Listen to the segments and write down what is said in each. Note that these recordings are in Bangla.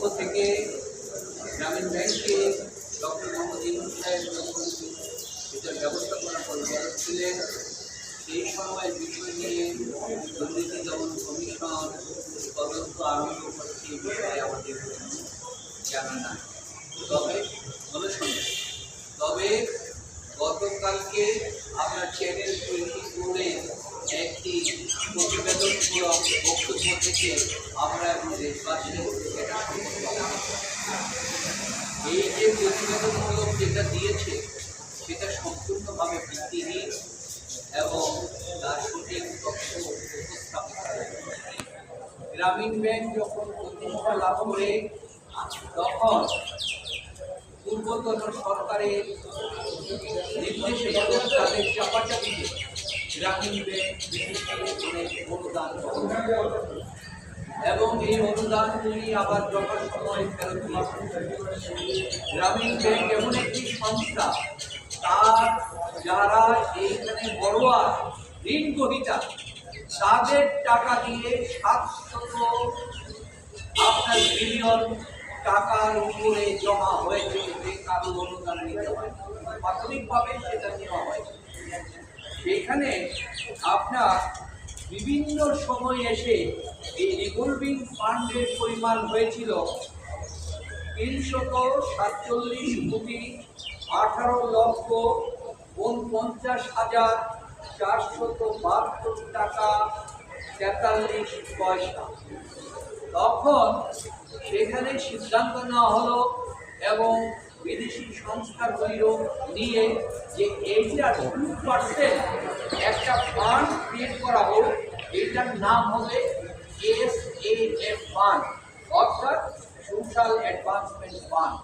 পক্ষ থেকে গ্রামীণ ব্যাংকে ডক্টর মোহাম্মদ ইমন সাহেব এটার ব্যবস্থাপনা পরিচালক ছিলেন, সেই সময় বিষয় নিয়ে দুর্নীতি দমন কমিশন তদন্ত আরম্ভ করছে এই বিষয়ে আমাদের জানা নাই। তবে অনুসন্ধান, তবে গতকালকে আমরা চ্যানেল টোয়েন্টি ফোরে একটি প্রতিবেদনমূলক বক্তব্য থেকে আমরা দেশবাসীর এই যে প্রতিবেদনমূলক যেটা দিয়েছে, সেটা সম্পূর্ণভাবে ভিত্তিহীন এবং তার সঠিক তথ্য উপস্থাপিত গ্রামীণ ব্যাংক যখন প্রতিষ্ঠা লাভ করে, তখন পূর্বতন সরকারের নির্দেশে তাদের চাপাচাপিতে গ্রামীণ ব্যাংক অনুদান। এবং এই অনুদানগুলি আবার যখন সময় ফেরত গ্রামীণ ব্যাংক এমন একটি সংস্থা, তার যারা এইখানে বড়োয়া ঋণ গ্রহিতা তাদের টাকা দিয়ে সাতশত আপনার বিলিয়ন টাকার উপরে জমা হয়েছে, যে কারও অনুদান নিতে হয়। প্রাথমিকভাবে সেটা নেওয়া হয় সেখানে আপনার বিভিন্ন সময় এসে এই রিভলভিং ফান্ডের পরিমাণ হয়েছিল তিনশত সাতচল্লিশ কোটি আঠারো লক্ষ উনপঞ্চাশ হাজার চারশত বাহাত্তর টাকা তেতাল্লিশ পয়সা। তখন সেখানে সিদ্ধান্ত নেওয়া হলো এবং বিদেশি সংস্থাগুলিও নিয়ে যে এইটার টু পার্সেন্ট একটা ফান্ড ক্রিয়েট করা হোক এটার নাম হবে এস এ এফ ফান্ড অর্থাৎ সোশ্যাল অ্যাডভান্সমেন্ট ফান্ড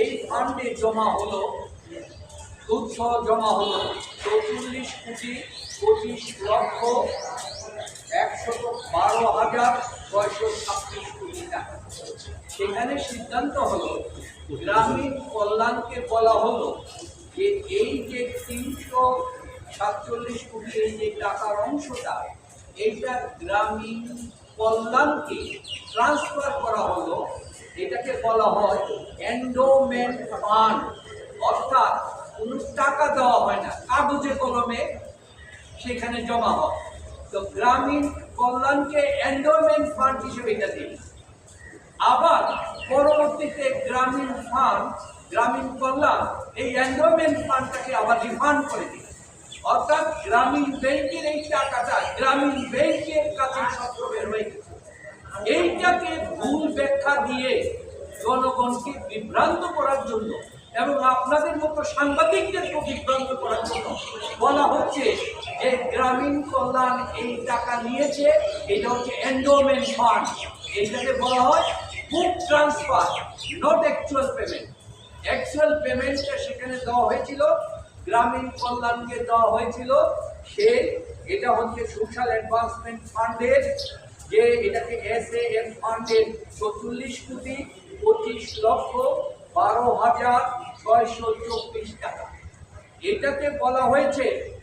এই ফান্ডে জমা হলো সহ জমা হলো চৌচল্লিশ কোটি পঁচিশ লক্ষ একশত বারো হাজার ছয়শো ছাব্বিশ কোটি টাকা। সেখানে সিদ্ধান্ত হলো গ্রামীণ কল্যাণকে বলা হলো যে এই যে তিনশো সাতচল্লিশ কোটি এই যে টাকার অংশটা, এইটা গ্রামীণ কল্যাণকে ট্রান্সফার করা হলো। এটাকে বলা হয় এন্ডোমেন্ট ফান্ড অর্থাৎ কোনো টাকা দেওয়া হয় না, কাগজে কলমে সেখানে জমা হয়। তো গ্রামীণ কল্যাণকে এন্ডোমেন্ট ফান্ড হিসেবে এটা দিই আবার পরবর্তীতে গ্রামীণ ফান্ড, গ্রামীণ কল্যাণ এই এন্ডোমেন্ট ফান্ডটাকে আবার রিফান্ড করে দিই অর্থাৎ গ্রামীণ ব্যাংকের এই টাকাটা গ্রামীণ ব্যাংকের কাছে বের গেছে। এইটাকে ভুল ব্যাখ্যা দিয়ে জনগণকে বিভ্রান্ত করার জন্য এবং আপনাদের মতো সাংবাদিকদেরকে বিভ্রান্ত করার জন্য বলা হচ্ছে যে গ্রামীণ কল্যাণ এই টাকা নিয়েছে, এটা হচ্ছে এন্ডোমেন্ট ফান্ড এইটাকে বলা হয় book transfer not actual payment actual পেমেন্টটা সেখানে দেওয়া হয়েছিল, গ্রামীণ কল্যাণকে দেওয়া হয়েছিল। সে, এটা হচ্ছে সোশ্যাল অ্যাডভান্সমেন্ট ফান্ডের যে এটাকে এস এ এফ ফান্ডের চল্লিশ কোটি পঁচিশ লক্ষ বারো হাজার ছয়শো চব্বিশ টাকা। এটাতে বলা হয়েছে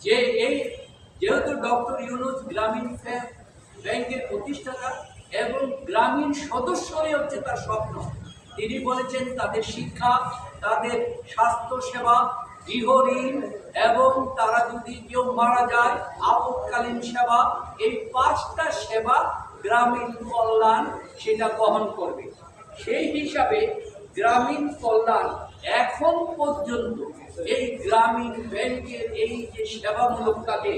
যে এই, যেহেতু ডক্টর ইউনুস গ্রামীণ ব্যাংক- ব্যাংকের প্রতিষ্ঠাতা এবং গ্রামীণ সদস্যই হচ্ছে তার স্বপ্ন। তিনি বলেছেন, তাদের শিক্ষা, তাদের স্বাস্থ্য সেবা গৃহ ঋণ এবং তারা যদি কেউ মারা যায়, আপৎকালীন সেবা, এই পাঁচটা সেবা গ্রামীণ কল্যাণ সেটা বহন করবে। সেই হিসাবে গ্রামীণ কল্যাণ এখন পর্যন্ত এই গ্রামীণ ব্যাংকের এই যে সেবামূলক কাজে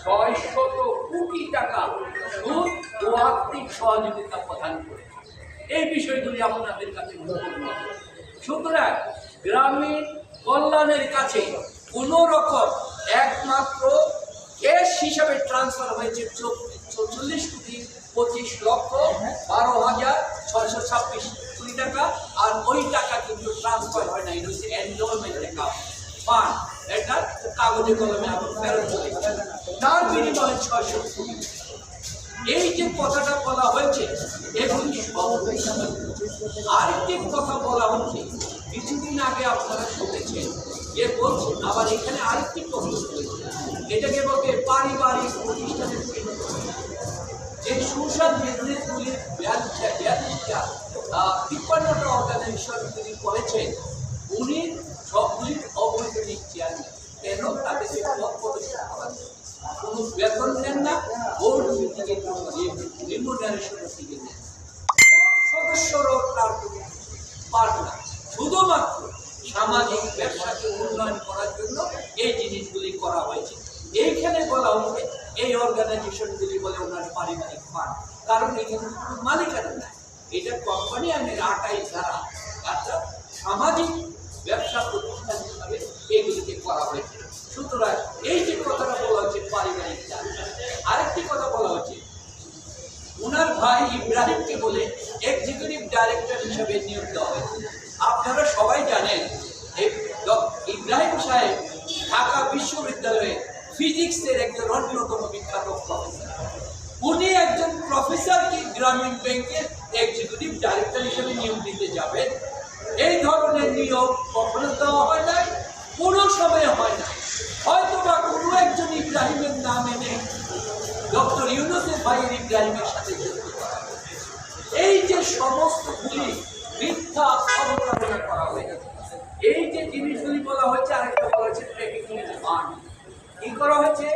ছয় শত কোটি টাকা সুদ ও আর্থিক সহযোগিতা প্রদান করে এই বিষয়গুলি আপনাদের কাছে সুতরাং গ্রামীণ কল্যাণের কাছে কোনো রকম একমাত্র ক্যাশ হিসাবে ট্রান্সফার হয়েছে চল্লিশ কোটি পঁচিশ লক্ষ বারো হাজার ছয়শো ছাব্বিশ। টাকা আর ওই টাকা কিন্তু ট্রান্সফার হয় না, এটা হচ্ছে এনরোলমেন্ট অ্যাকাউন্ট এটা কাগজে কলমে আবার ফেরত চলে তার বিনিময়ে ছয়শো কোটি। এই যে কথাটা বলা হয়েছে এগুলি আরেকটি কথা বলা হচ্ছে, কিছুদিন আগে আপনারা শুনেছেন, যে বলছেন আবার এখানে আরেকটি প্রশ্ন এটাকে বলতে পারিবারিক প্রতিষ্ঠানের যে সোশ্যাল বিজনেসগুলির বিয়াল্লিশটা বিয়াল্লিশটা মিশনগুলি করেছেন, উনি সবগুলির অবৈতনিক চেয়ারম্যান কেন? তাদেরকে পদ প্রদর্শন জন্য। কোনো বেতন নেন না বোর্ড মিটিংয়ের জন্য যে রিমুনারেশনের দিকে নেন তার না। শুধুমাত্র সামাজিক ব্যবসাকে উন্নয়ন করার জন্য এই জিনিসগুলি করা হয়েছে। এইখানে বলা হচ্ছে এই অর্গানাইজেশনগুলি বলে ওনার পারিবারিক ফান্ড কারণ এখানে কোনো মালিকানা নাই। এটা কোম্পানি আমি আটাই ধারা অর্থাৎ সামাজিক ব্যবসা প্রতিষ্ঠান হিসাবে এগুলিকে করা হয়েছে। সুতরাং এই যে কথাটা বলা হচ্ছে পারিবারিক চাল আরেকটি কথা বলা হচ্ছে ওনার ভাই ইব্রাহিমকে বলে এক্সিকিউটিভ ডাইরেক্টর হিসেবে নিয়োগ দেওয়া হয়েছে। আপনারা সবাই জানেন ইব্রাহিম সাহেব ঢাকা বিশ্ববিদ্যালয়ে ফিজিক্সের একজন অন্যতম বিখ্যাত প্রফেসর উনি একজন প্রফেসরকে গ্রামীণ ব্যাংকের হিসেবে নিয়োগ দিতে যাবেন এই ধরনের নিয়োগ কখনো দেওয়া হয় নাই, কোনো সময় হয় না হয়তো বা কোনো একজন ইব্রাহিমের নাম এনে ডক্টর ইউনুসের ভাইয়ের ইব্রাহিমের সাথে যুক্ত করা হয়েছে। এই যে সমস্ত গুলি, মিথ্যা অবতারণা করা হয়েছে, এই যে জিনিসগুলি বলা হয়েছে, আরেকটা বলা হয়েছে ট্রেকিং ফান্ড কি করা হয়েছে?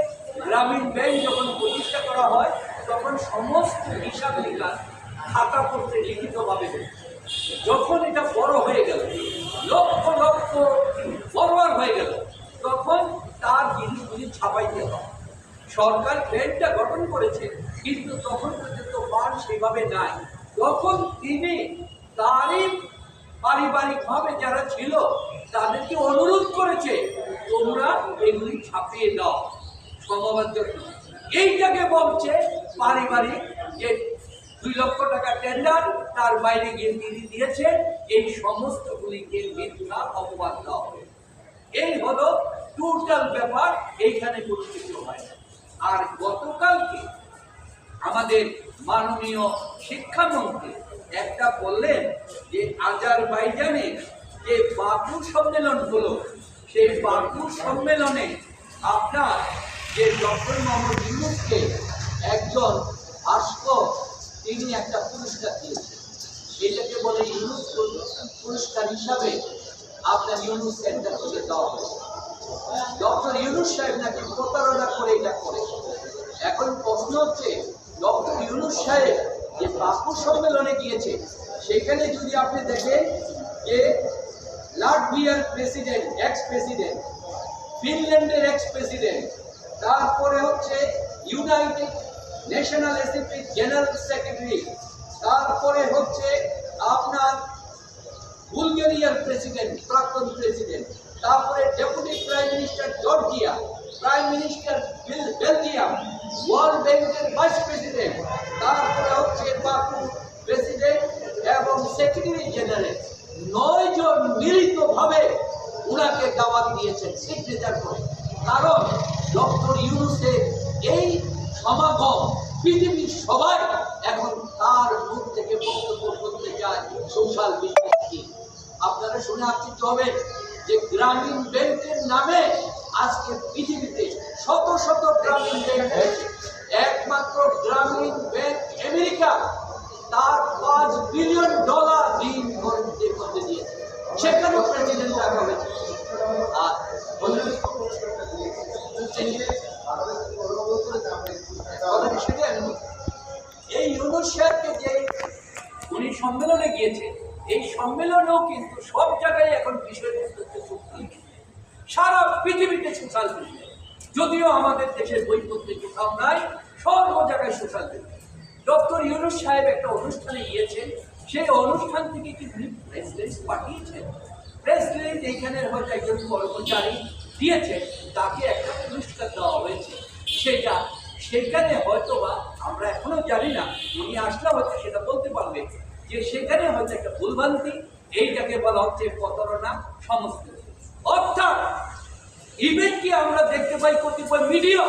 গ্রামীণ ব্যাংক যখন প্রতিষ্ঠা করা হয়, তখন সমস্ত হিসাব নিকাশ খাতা করতে লিখিতভাবে। যখন এটা বড় হয়ে গেল, লক্ষ লক্ষ ফরওয়ার্ড হয়ে গেল, তখন তার জিনিসগুলি ছাপাইতে হয়। সরকার ব্যাংকটা গঠন করেছে, কিন্তু তখন পর্যন্ত ফান্ড সেভাবে নাই। তখন তিনি তারই পারিবারিকভাবে যারা ছিল, তাদেরকে অনুরোধ করেছে, তোমরা এগুলি ছাপিয়ে দাও জন্য এইটাকে বলছে পারিবারিক যে দুই লক্ষ টাকা টেন্ডার তার বাইরে গিয়ে তিনি দিয়েছে এই সমস্তগুলিকে মিথ্যা অপবাদ দেওয়া হয়েছে এই হলো টোটাল ব্যাপার, এইখানে কোনো হয় আর গতকালকে আমাদের মাননীয় শিক্ষামন্ত্রী একটা বললেন যে আজারবাইজানে যে বাকু সম্মেলন হলো, সেই বাকু সম্মেলনে আপনার যে ডক্টর মোহাম্মদ ইউনুসকে একজন ভাস্কর তিনি একটা পুরস্কার দিয়েছেন, এটাকে বলে ইউনুস পুরস্কার হিসাবে আপনার ইউনুস সেন্টার থেকে দেওয়া হয়েছে। ডক্টর ইউনুস সাহেব নাকি প্রতারণা করে এটা করে এখন প্রশ্ন হচ্ছে, ডক্টর ইউনুস সাহেব যে বাকু সম্মেলনে গিয়েছে, সেখানে যদি আপনি দেখেন যে লাটভিয়ার প্রেসিডেন্ট এক্স প্রেসিডেন্ট ফিনল্যান্ডের এক্স প্রেসিডেন্ট তারপরে হচ্ছে united national assembly general secretary তারপরে হচ্ছে আপনার বুলগেরিয়ার প্রেসিডেন্ট প্রাক্তন প্রেসিডেন্ট তারপরে deputy prime minister Georgia prime minister bell- Belgium world ব্যাংকের ভাইস প্রেসিডেন্ট তারপরে হচ্ছে বাকু প্রেসিডেন্ট এবং সেক্রেটারি জেনারেল নয় জন মিলিতভাবে উনাকে দাওয়াত দিয়েছেন সিগনেচার করে। কারণ ডক্টর পৃথিবীর সবাই এখন তার মুখ থেকে বক্তব্য করতে চায় সোশ্যাল মিডিয়া আপনারা শুনে আশ্চর্য হবেন যে গ্রামীণ ব্যাংকের নামে আজকে পৃথিবীতে শত শত গ্রামীণ ব্যাংক হয়েছে একমাত্র গ্রামীণ ব্যাংক আমেরিকা তার পাঁচ বিলিয়ন ডলার ঋণ করতে করতে দিয়েছে। সেখানেও প্রেসিডেন্ট রাখা হয়েছে। আর বলছি। এই ইউনুস যে উনি সম্মেলনে গিয়েছে এই সম্মেলনেও কিন্তু সব জায়গায় এখন হচ্ছে সারা পৃথিবীতে সোশ্যাল যদিও আমাদের দেশের বইপত্রে কোথাও নাই সর্ব জায়গায় সোশ্যাল ডক্টর ইউনুস সাহেব একটা অনুষ্ঠানে গিয়েছেন, সেই অনুষ্ঠান থেকে কি তিনি প্রেস রিলিজ পাঠিয়েছেন? প্রেস রিলিজ এইখানে হয়তো একজন কর্মচারী দিয়েছে তাকে একটা পুরস্কার দেওয়া হয়েছে। সেটা সেখানে হয়তো বা আমরা এখনও জানি না, উনি আসলে হয়তো সেটা বলতে পারবে, যে সেখানে হয়তো একটা ভুলভ্রান্তি, এইটাকে বলা হচ্ছে প্রতারণা সমস্ত। অর্থাৎ ইভেন কি আমরা দেখতে পাই কতিপয় মিডিয়া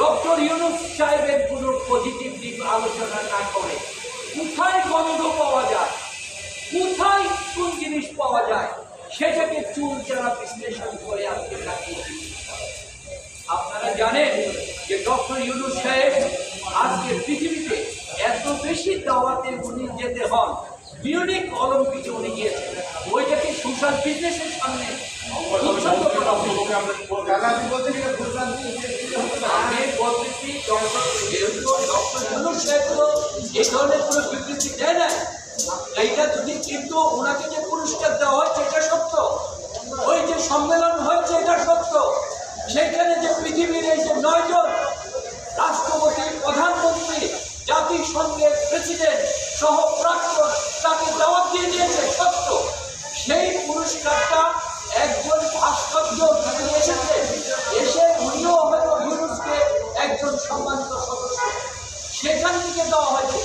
ডক্টর ইউনুস সাহেবের কোনো পজিটিভ দিক আলোচনা না করে, কোথায় গন্ধ পাওয়া যায়, কোথায় কোন জিনিস পাওয়া যায়, সেটাকে চুল যারা বিশ্লেষণ করে আজকে আপনারা জানেন ডক্টর ইউনুস সাহেব, আজকে পৃথিবীতে এত বেশি দাওয়াতে উনি যেতে হন, মিউনিক অলিম্পিকে উনি গিয়েছেন। ওইটাকে সোশ্যাল বিজনেসের সামনে না এইটা ওনাকে যে পুরস্কার দেওয়া সত্য। ওই যে সম্মেলন সত্য। সেখানে যে পৃথিবীর এই যে নয়জন রাষ্ট্রপতি, প্রধানমন্ত্রী, জাতিসংঘের প্রেসিডেন্ট সহ প্রাক্তন তাকে দাওয়াত দিয়ে দিয়েছে সত্য। সেই পুরস্কারটা একজন ভাস্কর্য থেকে এসেছে। এসে উনিও হয়তো ইউনুসকে একজন সম্মানিত সদস্য। সেখান থেকে দেওয়া হয়েছে।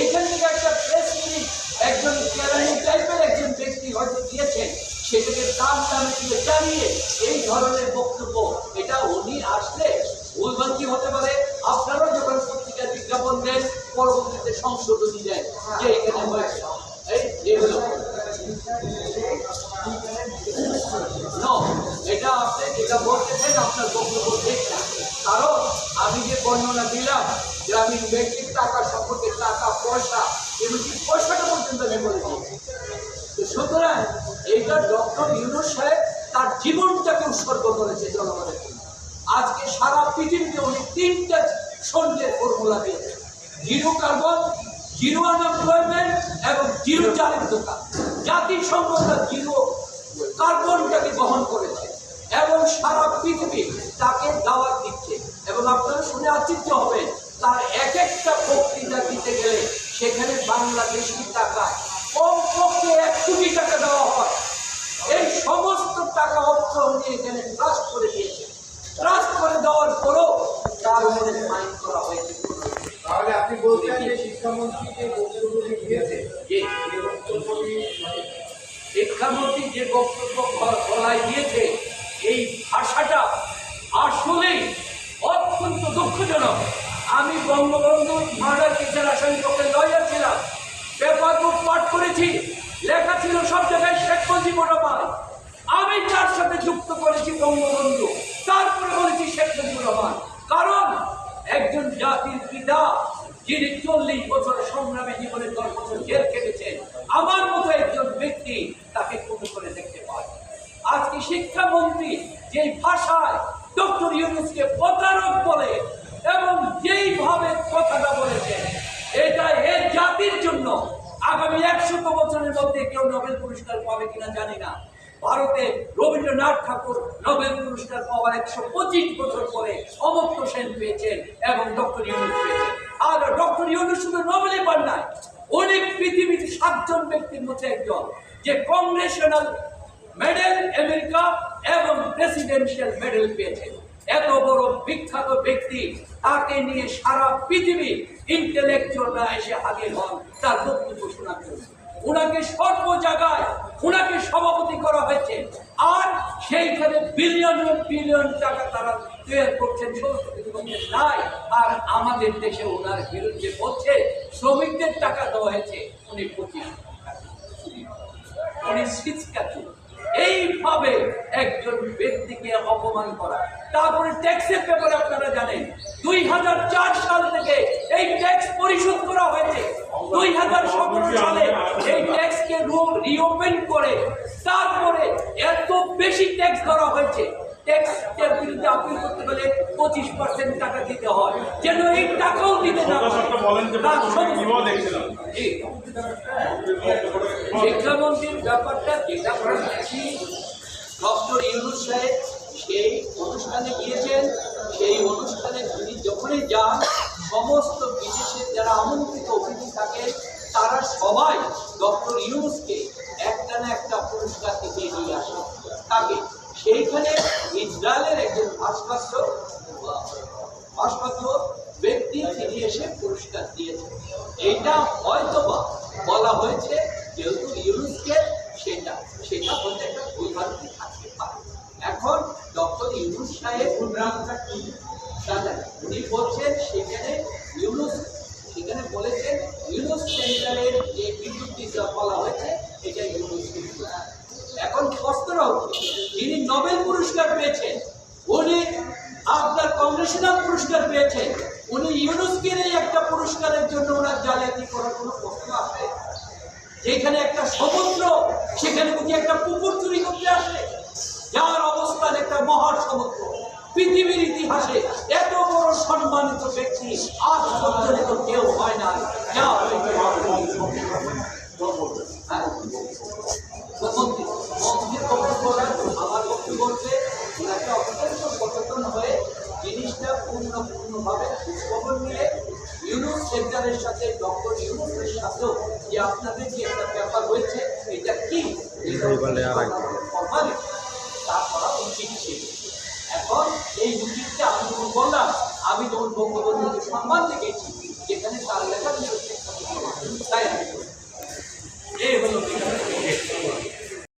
এখান থেকে একটা প্রেস রিলিজ একজন কেরানি টাইপের একজন ব্যক্তি হয়তো দিয়েছেন সেটাকে তার নামে দিয়ে জানিয়ে এই ধরনের বক্তব্য, এটা উনি আসলে ভুলভ্রান্তি হতে পারে আপনারাও যখন পত্রিকায় বিজ্ঞাপন দেন, পরবর্তীতে সংশোধনী দেন যে এখানে হয়েছে। এগুলো এটা আপনি যেটা বলতেছেন, আপনার বক্তব্য ঠিক কারণ আমি যে বর্ণনা দিলাম, গ্রামীণ ব্যক্তির টাকা সম্পর্কে টাকা, পয়সা, এমনকি পয়সাটা পর্যন্ত আমি বলে সুতরাং এইটা ডক্টর ইউনুস সাহেব তার জীবনটাকে উৎসর্গ করেছে জনগণের আজকে সারা পৃথিবীতে উনি তিনটা সন্ধ্যের ফর্মুলা দিয়েছে জিরো কার্বন জিরো আনএমপ্লয়মেন্ট এবং জিরো চালিততা। জাতিসংঘ তার জিরো কার্বনটাকে গ্রহণ করেছে এবং সারা পৃথিবী তাকে দাওয়াত দিচ্ছে। এবং আপনারা শুনে আশ্চর্য হবেন, তার এক একটা বক্তৃতা দিতে গেলে সেখানে বাংলাদেশি টাকা কমপক্ষে এক কোটি টাকা দেওয়া হয়। এই সমস্ত টাকা অর্থ উনি এখানে ট্রাস্ট করে দিয়েছে ট্রাস্ট করে দেওয়ার পরও তাহলে আপনি বলছেন যে শিক্ষামন্ত্রী যে দিয়েছে মানে শিক্ষামন্ত্রী যে বক্তব্য গলায় দিয়েছে এই ভাষাটা আসলেই অত্যন্ত দুঃখজনক। আমি বঙ্গবন্ধু মার্ডার কেসের আসামি পক্ষে লয়ার ছিলাম পেপার বুক পাঠ করেছি লেখা ছিল সব জায়গায় শেখ মুজিবুর রহমান। আমি তার সাথে যুক্ত করেছি বঙ্গবন্ধু ঠাকুর নোবেল পুরস্কার পাওয়ার একশো পঁচিশ বছর পরে অমর্ত্য সেন পেয়েছেন এবং ডক্টর ইউনুস পেয়েছেন। আর ডক্টর ইউনুস শুধু নোবেলই পান নাই, অনেক পৃথিবীর সাতজন ব্যক্তির মধ্যে একজন, যে কংগ্রেশনাল মেডেল আমেরিকা এবং প্রেসিডেন্সিয়াল মেডেল পেয়েছেন। এত বড় বিখ্যাত ব্যক্তি তাকে নিয়ে সারা পৃথিবী ইন্টেলেকচুয়ালরা এসে হাজির হন, তার বক্তব্য শোনার জন্য। ওনাকে সর্ব জায়গায় ওনাকে সভাপতি করা হয়েছে। আর সেইখানে বিলিয়ন বিলিয়ন টাকা তারা তৈরি করছেন নাই, আর আমাদের দেশে ওনার বিরুদ্ধে বলছে শ্রমিকদের টাকা দেওয়া হয়েছে। উনি পঁচিশ উনি সিচকাচু এইভাবে একজন ব্যক্তিকে অপমান করা। তারপরে ট্যাক্সের ব্যাপারে আপনারা জানেন দুই হাজার চার সাল থেকে এই ট্যাক্স পরিশোধ করা হয়েছে। দুই হাজার সতেরো সালে এই ট্যাক্সকে রুম রিওপেন করে তারপরে এত বেশি ট্যাক্স ধরা হয়েছে। ট্যাক্সের বিরুদ্ধে আপিল করতে গেলে পঁচিশ পার্সেন্ট টাকা দিতে হয়। যেন এই টাকাও দিতে না। শিক্ষামন্ত্রীর ব্যাপারটা যেটা দেখি। ডক্টর ইউনুস সাহেব সেই অনুষ্ঠানে গিয়েছেন। সেই অনুষ্ঠানে তিনি যখনই যান সমস্ত বিদেশের যারা আমন্ত্রিত অতিথি থাকে তারা সবাই ডক্টর ইউনুসকে একটা না একটা পুরস্কার থেকে নিয়ে আসে সেইখানে ইসরায়েলের একজন ভাস্কর্য ভাস্কর্য ব্যক্তি তিনি এসে পুরস্কার দিয়েছেন। এইটা হয়তোবা বলা হয়েছে, যেহেতু ইউনুসকে সেটা সেটা হতে একটা ভুলভ্রান্তি থাকতে পারে। এখন ডক্টর ইউনুস সাহেব ভুলভ্রান্তিটা উনি বলছেন সেখানে যিনি নোবেল পুরস্কার পেয়েছেন। উনি আপনার কংগ্রেশনাল পুরস্কার পেয়েছেন। উনি ইউনুসকে নিয়ে একটা পুরস্কারের জন্য ওনার জালিয়াতি করার কোনো প্রশ্ন আছে? যেখানে একটা সমুদ্র, সেখানে বুঝি একটা পুকুর চুরি করতে আসে, যার অবস্থান একটা মহাসমুদ্র। পৃথিবীর ইতিহাসে এত বড় সম্মানিত ব্যক্তি আজ পর্যন্ত কেউ হয় না। যা হয়েছে ওনাকে অত্যন্ত সচেতন হয়ে জিনিসটা পূর্ণ পূর্ণভাবে খোঁজখবর নিয়ে ইউনুস সেন্টারের সাথে ডক্টর ইউনুসের সাথেও যে আপনাদের যে একটা ব্যাপার হয়েছে এটা কি? formality, তা করা উচিত ছিল। এখন এই উচিতটা আমি যখন বললাম আমি যখন বঙ্গবন্ধুকে সম্মান দেখেছি যেখানে তার লেখা তাই এই